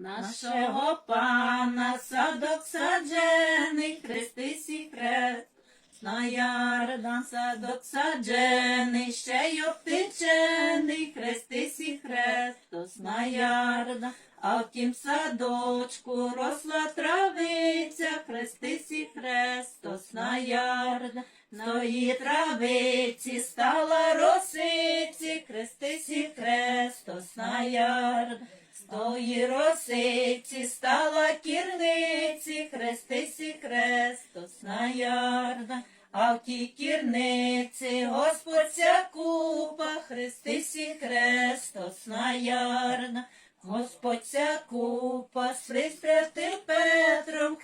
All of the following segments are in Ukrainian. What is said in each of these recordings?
Нашого пана садок саджений, хрестись і хрест. На ярда садок саджений, ще й обтичений, хрестись і хрестос на ярда. А в тім садочку росла травиця, хрестись і хрестос на ярда. Тої травиці стала росиці, хрестись і хрестос на ярда. Тої росиці стала кірниці, хрестись і хрестос на ярда. А в тій кірниці Господь ся купа, хрестись і хрестос на ярда. Господь ся купа з присвятим Петром,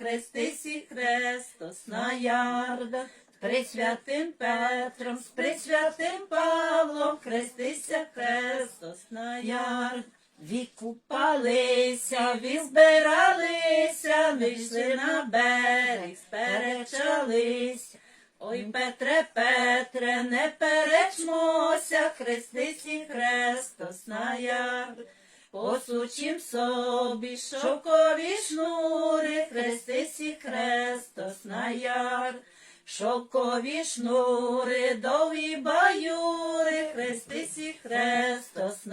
і хрестос на ярда. З Присвятим Петром, з присвятим Павлом, хрестися Христос на ярд. Відкупалися, відзбиралися, вийшли на берег, сперечалися. Ой, Петре, Петре, не перечмося, хрестись і Христос на ярд. Посучим собі шовкові шнури, хрестись і Христос на ярд. Шовкові шнури, довгі баюри, хрестись і Христос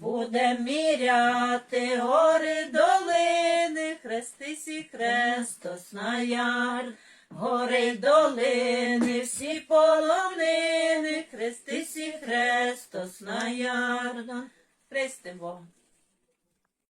Буде міряти гори долини, хрестись і хрестос на яр, Гори долини, всі полонини, хрестись і хрестос на яр. Христи Бога.